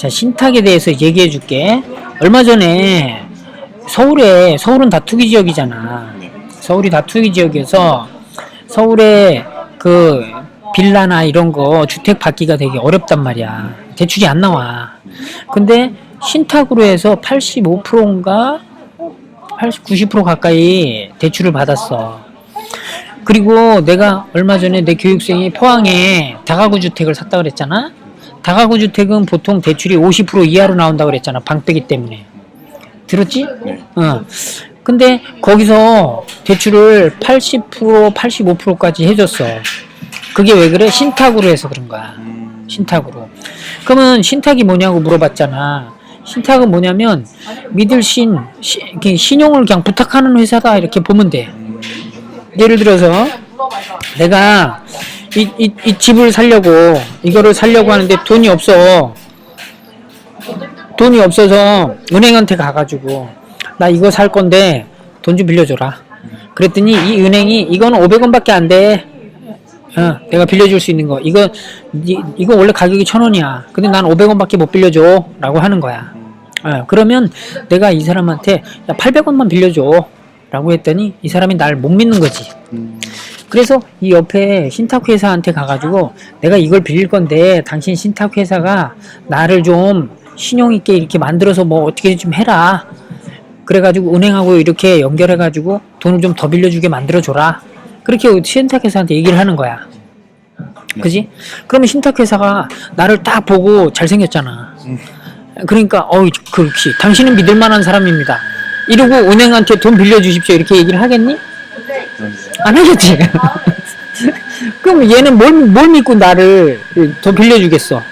자, 신탁에 대해서 얘기해 줄게. 얼마 전에 서울에, 서울은 다 투기 지역이잖아. 네. 서울이 다 투기 지역에서 서울에 그 빌라나 이런 거 주택 받기가 되게 어렵단 말이야. 대출이 안 나와. 근데 신탁으로 해서 85%인가 80, 90% 가까이 대출을 받았어. 그리고 내가 얼마 전에 내 교육생이 포항에 다가구 주택을 샀다 그랬잖아. 다가구 주택은 보통 대출이 50% 이하로 나온다 그랬잖아. 방빼기 때문에. 들었지? 네. 어. 근데 거기서 대출을 80% 85%까지 해줬어. 그게 왜 그래? 신탁으로 해서 그런 거야. 음, 신탁으로. 그러면 신탁이 뭐냐고 물어봤잖아. 신탁은 뭐냐면 믿을 신, 시- 신용을 그냥 부탁하는 회사다 이렇게 보면 돼. 예를 들어서 내가 이, 이, 이 집을 살려고 이거를 살려고 하는데 돈이 없어. 돈이 없어서 은행한테 가가지고 나 이거 살 건데 돈 좀 빌려줘라. 그랬더니 이 은행이 이거는 500원밖에 안 돼. 어, 내가 빌려줄 수 있는 거. 이거 이, 이거 원래 가격이 천 원이야. 근데 난 500원밖에 못 빌려줘.라고 하는 거야. 어, 그러면 내가 이 사람한테 야 800원만 빌려줘.라고 했더니 이 사람이 날 못 믿는 거지. 음, 그래서 이 옆에 신탁 회사한테 가가지고 내가 이걸 빌릴 건데 당신 신탁 회사가 나를 좀 신용 있게 이렇게 만들어서 뭐 어떻게 좀 해라. 그래가지고 은행하고 이렇게 연결해가지고 돈을 좀 더 빌려주게 만들어줘라. 그렇게 신탁 회사한테 얘기를 하는 거야. 그지? 그러면 신탁 회사가 나를 딱 보고 잘생겼잖아. 음. 그러니까 어이 그렇지. 당신은 믿을 만한 사람입니다. 이러고 은행한테 돈 빌려주십시오 이렇게 얘기를 하겠니? 안 하겠지. 그럼 얘는 뭘, 뭘 믿고 나를 더 빌려주겠어?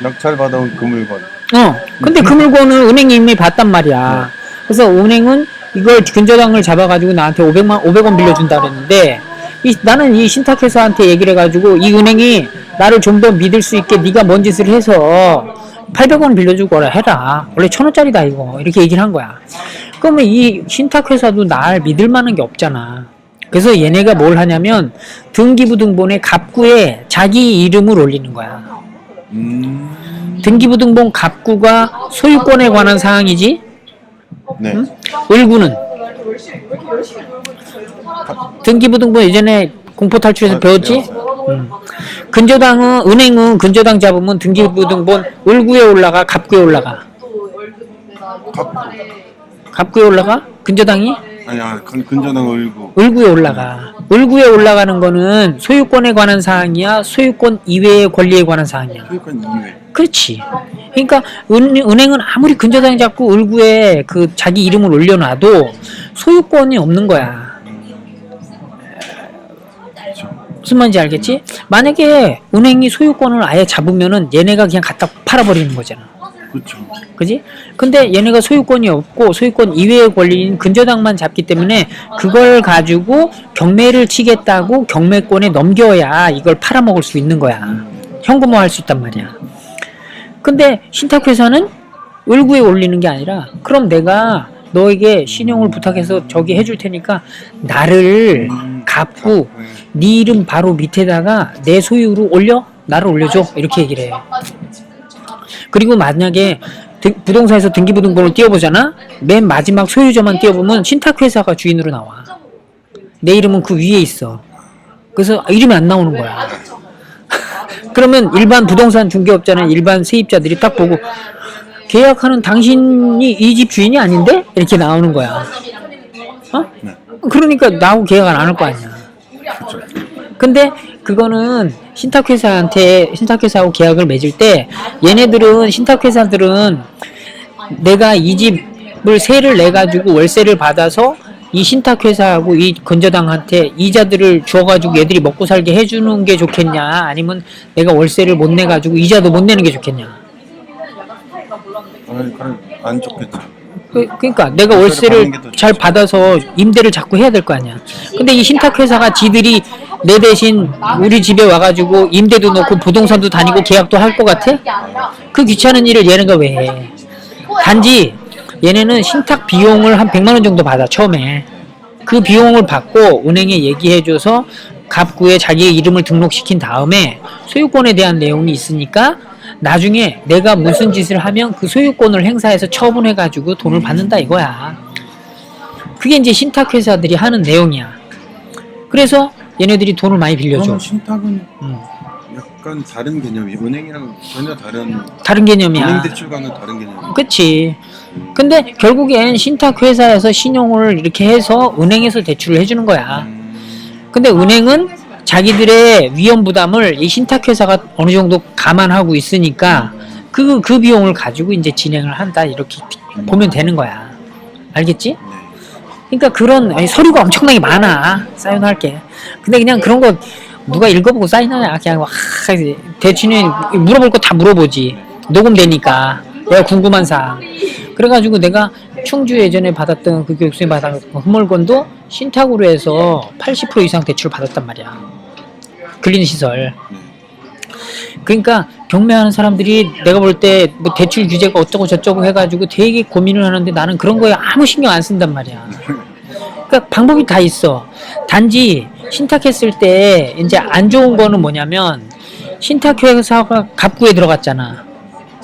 낙찰 받아온 그 물건. 어. 근데 그 물건은 은행이 이미 봤단 말이야. 그래서 은행은 이걸 근저당을 잡아가지고 나한테 500만, 500원 빌려준다 그랬는데, 이, 나는 이 신탁회사한테 얘기를 해가지고 이 은행이 나를 좀 더 믿을 수 있게 네가 뭔 짓을 해서 800원 빌려주거라 해라. 원래 천 원짜리다 이거. 이렇게 얘기를 한 거야. 그러면 이 신탁회사도 날 믿을 만한 게 없잖아. 그래서 얘네가 뭘 하냐면 등기부등본에 갑구에 자기 이름을 올리는 거야. 음, 등기부등본 갑구가 소유권에 관한 사항이지 네. 을구는 등기부등본 예전에 공포탈출에서 아, 배웠지. 음. 근저당은 은행은 근저당 잡으면 등기부등본 을구에 올라가 갑구에 올라가 갑, 갑구에 올라가 근저당이 아니야, 근, 근저당 얼고. 을구에 올라가 을구에 올라가는 거는 소유권에 관한 사항이야 소유권 이외의 권리에 관한 사항이야 소유권 이외. 그렇지. 그러니까 은, 은행은 아무리 근저당 잡고 을구에 그 자기 이름을 올려놔도 소유권이 없는 거야. 그렇죠. 무슨 말인지 알겠지? 만약에 은행이 소유권을 아예 잡으면은 얘네가 그냥 갖다 팔아버리는 거잖아. 그렇죠. 그지? 근데 얘네가 소유권이 없고 소유권 이외의 권리인 근저당만 잡기 때문에 그걸 가지고 경매를 치겠다고 경매권에 넘겨야 이걸 팔아먹을 수 있는 거야. 현금화할 수 있단 말이야. 근데 신탁회사는 을구에 올리는 게 아니라 그럼 내가 너에게 신용을 부탁해서 저기 해줄 테니까 나를 음, 갚고 네. 네 이름 바로 밑에다가 내 소유로 올려 나를 올려줘 이렇게 얘기를 해. 그리고 만약에 등- 부동산에서 등기부등본을 띄워보잖아. 맨 마지막 소유자만 띄워보면 신탁회사가 주인으로 나와. 내 이름은 그 위에 있어. 그래서 이름이 안 나오는 거야. 그러면 일반 부동산 중개업자는 일반 세입자들이 딱 보고 계약하는 당신이 이 집 주인이 아닌데 이렇게 나오는 거야. 어? 네. 그러니까 나하고 계약 안 할 거 아니야. 근데 그거는 신탁회사한테 신탁회사하고 계약을 맺을 때 얘네들은 신탁회사들은 내가 이 집을 세를 내 가지고 월세를 받아서 이 신탁회사하고 이 건저당한테 이자들을 줘가지고 얘들이 먹고 살게 해주는 게 좋겠냐 아니면 내가 월세를 못 내 가지고 이자도 못 내는 게 좋겠냐 아니, 안 좋겠죠. 그, 그러니까 내가 월세를 월세를 받는 게더 잘. 받아서 임대를 자꾸 해야 될 거 아니야. 근데 이 신탁회사가 지들이 내 대신 우리 집에 와가지고 임대도 넣고 부동산도 다니고 계약도 할 것 같아? 그 귀찮은 일을 얘네가 왜 해? 단지 얘네는 신탁 비용을 한 100만 원 정도 받아 처음에. 그 비용을 받고 은행에 얘기해줘서 갑구에 자기의 이름을 등록시킨 다음에 소유권에 대한 내용이 있으니까 나중에 내가 무슨 짓을 하면 그 소유권을 행사해서 처분해가지고 돈을 받는다 이거야. 그게 이제 신탁회사들이 하는 내용이야. 그래서 얘네들이 돈을 많이 빌려줘. 그러면 신탁은 음, 약간 다른 개념이 은행이랑 전혀 다른 다른 개념이야. 은행 대출과는 다른 개념이. 그치. 근데 결국엔 신탁 회사에서 신용을 이렇게 해서 은행에서 대출을 해주는 거야. 음, 근데 은행은 자기들의 위험 부담을 이 신탁 회사가 어느 정도 감안하고 있으니까 그, 그 비용을 가지고 이제 진행을 한다. 이렇게 보면 되는 거야. 알겠지? 네. 그러니까 그런 아니, 서류가 엄청나게 많아. 사인할 게. 근데 그냥 그런 거 누가 읽어보고 사인하냐. 그냥 막 하, 대충은 물어볼 거 다 물어보지. 녹음되니까. 내가 궁금한 사항. 그래가지고 내가 충주 예전에 받았던 그 교육수에 받았던 흠물건도 신탁으로 해서 80% 이상 대출을 받았단 말이야. 근린 시설. 네. 그러니까 경매하는 사람들이 내가 볼 때 뭐 대출 규제가 어쩌고 저쩌고 해가지고 되게 고민을 하는데 나는 그런 거에 아무 신경 안 쓴단 말이야. 그러니까 방법이 다 있어. 단지 신탁했을 때 이제 안 좋은 거는 뭐냐면 신탁회사가 갑구에 들어갔잖아.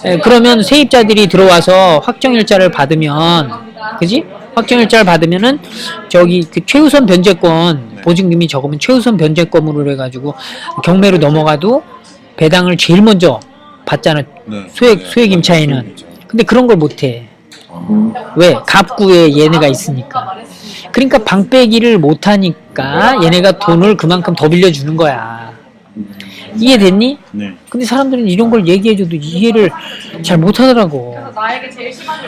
예, 그러면 세입자들이 들어와서 확정일자를 받으면, 그지? 확정일자를 받으면은 저기 그 최우선 변제권 네. 보증금이 적으면 최우선 변제권으로 해가지고 경매로 넘어가도 배당을 제일 먼저 받잖아. 네. 소액- 네. 소액 임차인은. 임차인. 근데 그런 걸 못해. 아, 왜? 갑구에 얘네가 있으니까. 그러니까 방 빼기를 못하니까 얘네가 돈을 그만큼 더 빌려주는 거야. 이해됐니? 네. 근데 사람들은 이런 걸 얘기해줘도 이해를 잘 못하더라고.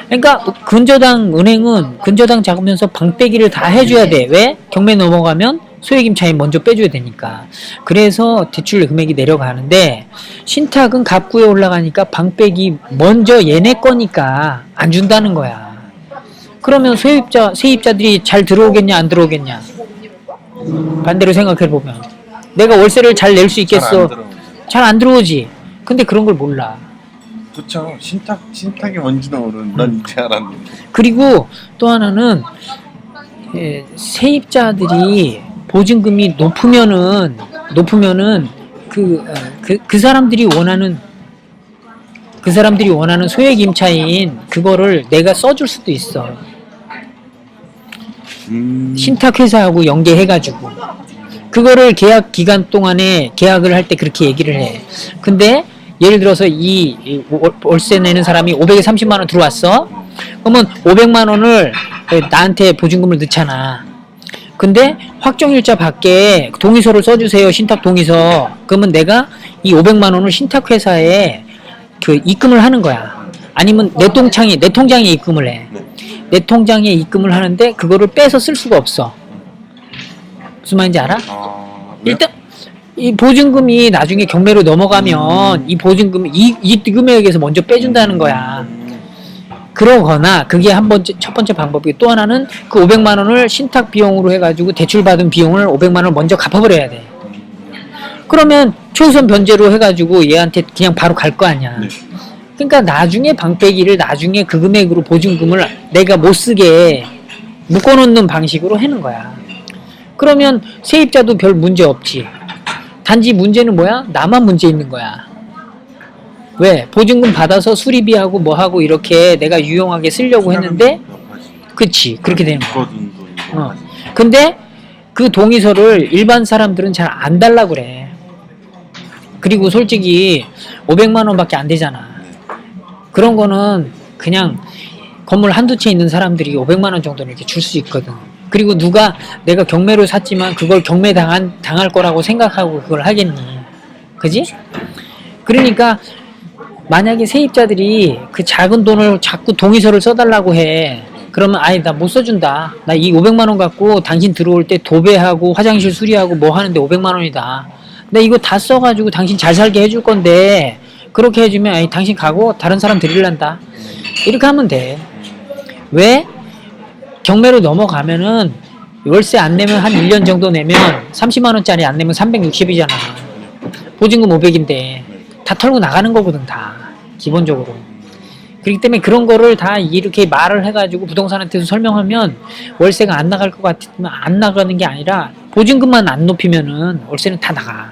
그러니까 근저당 은행은 근저당 잡으면서 방 빼기를 다 해줘야 돼. 왜? 경매 넘어가면 소액 임 차익 먼저 빼줘야 되니까. 그래서 대출 금액이 내려가는데 신탁은 갑구에 올라가니까 방 빼기 먼저 얘네 거니까 안 준다는 거야. 그러면 세입자 세입자들이 잘 들어오겠냐 안 들어오겠냐? 반대로 생각해 보면 내가 월세를 잘 낼 수 있겠어? 잘 안 들어오지. 근데 그런 걸 몰라. 그쵸. 신탁 신탁이 뭔지도 모르는 난 이제 알았는데. 그리고 또 하나는 예, 세입자들이 보증금이 높으면은 높으면은 그, 어, 그, 그 사람들이 원하는 그 사람들이 원하는 소액 임차인 그거를 내가 써줄 수도 있어 음. 신탁 회사하고 연계해가지고 그거를 계약 기간 동안에 계약을 할 때 그렇게 얘기를 해. 근데 예를 들어서 이, 월세 내는 사람이 500에 30만 원 들어왔어. 그러면 500만 원을 나한테 보증금을 넣잖아. 근데 확정일자 밖에 동의서를 써주세요. 신탁 동의서. 그러면 내가 이 500만 원을 신탁 회사에 그 입금을 하는 거야. 아니면 내 통장에 내 통장에 입금을 해. 네. 내 통장에 입금을 하는데 그거를 빼서 쓸 수가 없어. 무슨 말인지 알아? 아, 왜? 일단 이 보증금이 나중에 경매로 넘어가면 이 보증금 이, 이 금액에서 먼저 빼준다는 거야. 음. 그러거나 그게 한 번째 첫 번째 방법이고 또 하나는 그 500만 원을 신탁 비용으로 해가지고 대출 받은 비용을 500만 원을 먼저 갚아버려야 돼. 그러면 최우선 변제로 해가지고 얘한테 그냥 바로 갈 거 아니야. 네. 그러니까 나중에 방빼기를 나중에 그 금액으로 보증금을 내가 못 쓰게 묶어놓는 방식으로 하는 거야. 그러면 세입자도 별 문제 없지. 단지 문제는 뭐야? 나만 문제 있는 거야. 왜? 보증금 받아서 수리비하고 뭐하고 이렇게 내가 유용하게 쓰려고 했는데, 그치. 그렇게 되는 거야. 어. 근데 그 동의서를 일반 사람들은 잘 안 달라 그래. 그리고 솔직히 500만 원밖에 안 되잖아. 그런 거는 그냥 건물 한두 채 있는 사람들이 500만 원 정도는 이렇게 줄 수 있거든. 그리고 누가 내가 경매로 샀지만 그걸 경매 당한 당할 거라고 생각하고 그걸 하겠니? 그지? 그러니까 만약에 세입자들이 그 작은 돈을 자꾸 동의서를 써달라고 해. 그러면 아예 나 못 써준다. 나 이 500만 원 갖고 당신 들어올 때 도배하고 화장실 수리하고 뭐 하는데 500만 원이다. 나 이거 다 써가지고 당신 잘 살게 해줄 건데 그렇게 해주면 아니 당신 가고 다른 사람 드릴란다. 이렇게 하면 돼. 왜? 경매로 넘어가면은 월세 안 내면 한 1년 정도 내면 30만 원짜리 안 내면 360이잖아. 보증금 500인데 다 털고 나가는 거거든 다 기본적으로. 그렇기 때문에 그런 거를 다 이렇게 말을 해가지고 부동산한테서 설명하면 월세가 안 나갈 것 같으면 안 나가는 게 아니라 보증금만 안 높이면은 월세는 다 나가.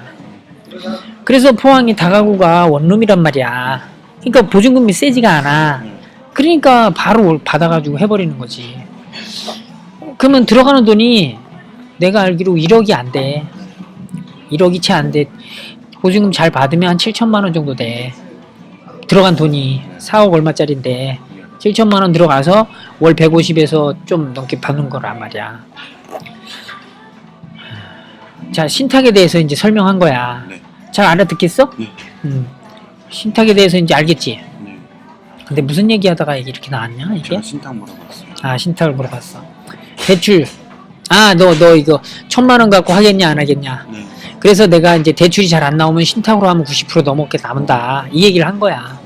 그래서 포항이 다가구가 원룸이란 말이야. 그러니까 보증금이 세지가 않아. 음. 그러니까 바로 받아가지고 해버리는 거지. 그러면 들어가는 돈이 내가 알기로 1억이 안 돼. 1억이 채 안 돼. 보증금 잘 받으면 한 7천만 원 정도 돼. 들어간 돈이 4억 얼마짜린데 7천만 원 들어가서 월 150에서 좀 넘게 받는 거란 말이야. 자, 신탁에 대해서 이제 설명한 거야. 네. 잘 알아듣겠어? 네. 음. 신탁에 대해서 이제 알겠지? 네. 근데 무슨 얘기 하다가 이렇게 나왔냐, 이게? 제가 신탁 물어봤어요. 아, 신탁을 물어봤어. 대출. 아, 너, 너 이거 천만 원 갖고 하겠냐, 안 하겠냐. 네. 그래서 내가 이제 대출이 잘 안 나오면 신탁으로 하면 90% 넘게 남는다. 이 얘기를 한 거야.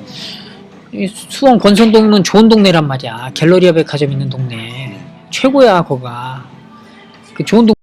이 수원 권선동은 좋은 동네란 말이야. 갤러리아 백화점 있는 동네. 최고야, 거가. 그 좋은 동